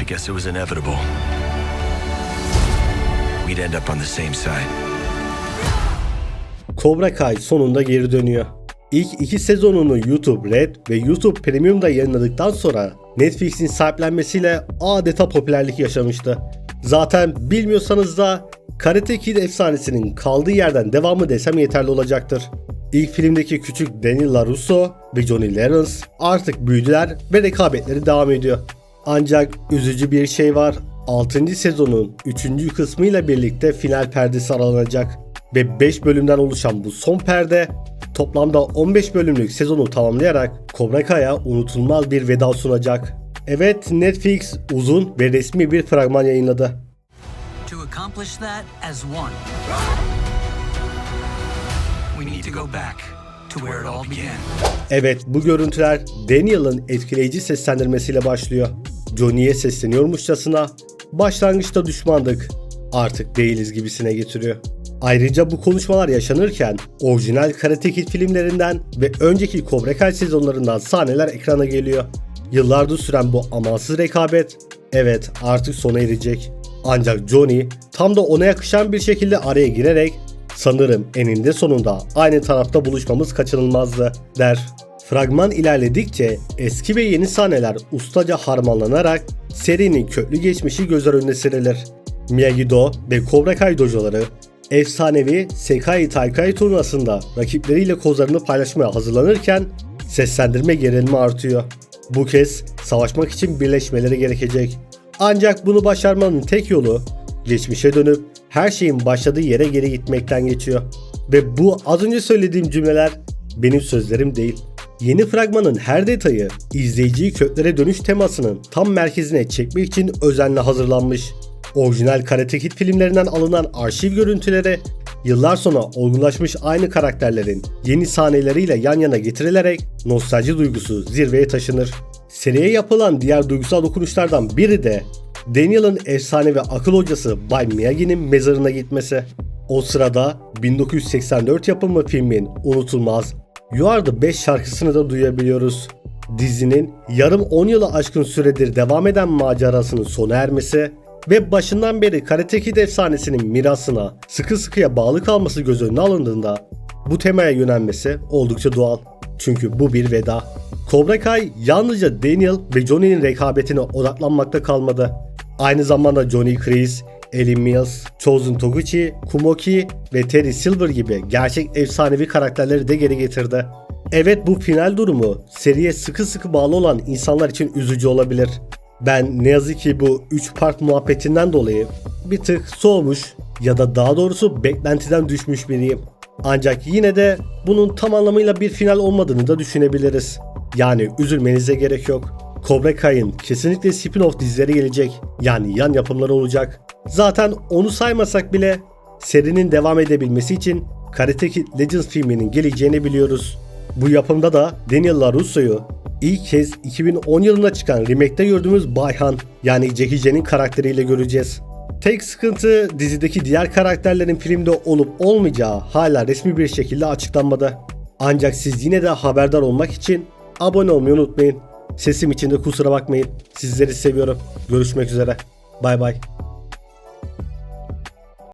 I guess it was inevitable. We'd end up on the same side. Cobra Kai sonunda geri dönüyor. İlk iki sezonunu YouTube Red ve YouTube Premium'da yayınladıktan sonra Netflix'in sahiplenmesiyle adeta popülerlik yaşamıştı. Zaten bilmiyorsanız da Karate Kid efsanesinin kaldığı yerden devamı desem yeterli olacaktır. İlk filmdeki küçük Daniel LaRusso ve Johnny Lawrence artık büyüdüler ve rekabetleri devam ediyor. Ancak üzücü bir şey var. 6. sezonun 3. kısmıyla birlikte final perdesi aralanacak ve 5 bölümden oluşan bu son perde toplamda 15 bölümlük sezonu tamamlayarak Cobra Kai'ya unutulmaz bir veda sunacak. Evet Netflix uzun ve resmi bir fragman yayınladı. To accomplish that as one, we need to go back to where it all began. Evet bu görüntüler Daniel'ın etkileyici seslendirmesiyle başlıyor. Johnny'ye sesleniyormuşçasına başlangıçta düşmandık artık değiliz gibisine getiriyor. Ayrıca bu konuşmalar yaşanırken orijinal Karate Kid filmlerinden ve önceki Cobra Kai sezonlarından sahneler ekrana geliyor. Yıllardır süren bu amansız rekabet evet artık sona erecek. Ancak Johnny tam da ona yakışan bir şekilde araya girerek sanırım eninde sonunda aynı tarafta buluşmamız kaçınılmazdı der. Fragman ilerledikçe eski ve yeni sahneler ustaca harmanlanarak serinin köklü geçmişi göz önüne serilir. Miyagi-Do ve Cobra Kai dojoları efsanevi Sekai Taikai turnuvasında rakipleriyle kozlarını paylaşmaya hazırlanırken seslendirme gerilimi artıyor. Bu kez savaşmak için birleşmeleri gerekecek. Ancak bunu başarmanın tek yolu geçmişe dönüp her şeyin başladığı yere geri gitmekten geçiyor. Ve bu az önce söylediğim cümleler benim sözlerim değil. Yeni fragmanın her detayı izleyiciyi köklere dönüş temasının tam merkezine çekmek için özenle hazırlanmış. Orijinal Karate Kid filmlerinden alınan arşiv görüntüleri yıllar sonra olgunlaşmış aynı karakterlerin yeni sahneleriyle yan yana getirilerek nostalji duygusu zirveye taşınır. Seriye yapılan diğer duygusal dokunuşlardan biri de Daniel'ın efsane ve akıl hocası Bay Miyagi'nin mezarına gitmesi. O sırada 1984 yapımı filmin unutulmaz You Are The Best şarkısını da duyabiliyoruz. Dizinin yarım 10 yılı aşkın süredir devam eden macerasının sona ermesi ve başından beri Karate Kid efsanesinin mirasına sıkı sıkıya bağlı kalması göz önüne alındığında bu temaya yönelmesi oldukça doğal. Çünkü bu bir veda. Cobra Kai yalnızca Daniel ve Johnny'nin rekabetine odaklanmakta kalmadı. Aynı zamanda Johnny Chris, Ellie Mills, Chosen Toguchi, Kumoki ve Terry Silver gibi gerçek efsanevi karakterleri de geri getirdi. Evet bu final durumu seriye sıkı sıkı bağlı olan insanlar için üzücü olabilir. Ben ne yazık ki bu 3 part muhabbetinden dolayı bir tık soğumuş ya da daha doğrusu beklentiden düşmüş biriyim. Ancak yine de bunun tam anlamıyla bir final olmadığını da düşünebiliriz. Yani üzülmenize gerek yok. Cobra Kai'ın kesinlikle spin-off dizileri gelecek. Yani yan yapımları olacak. Zaten onu saymasak bile serinin devam edebilmesi için Karate Kid Legends filminin geleceğini biliyoruz. Bu yapımda da Daniel LaRusso'yu ilk kez 2010 yılında çıkan remake'te gördüğümüz Bayhan yani Jackie Chan'in karakteriyle göreceğiz. Tek sıkıntı dizideki diğer karakterlerin filmde olup olmayacağı hala resmi bir şekilde açıklanmadı. Ancak siz yine de haberdar olmak için abone olmayı unutmayın. Sesim için de kusura bakmayın. Sizleri seviyorum. Görüşmek üzere. Bay bay.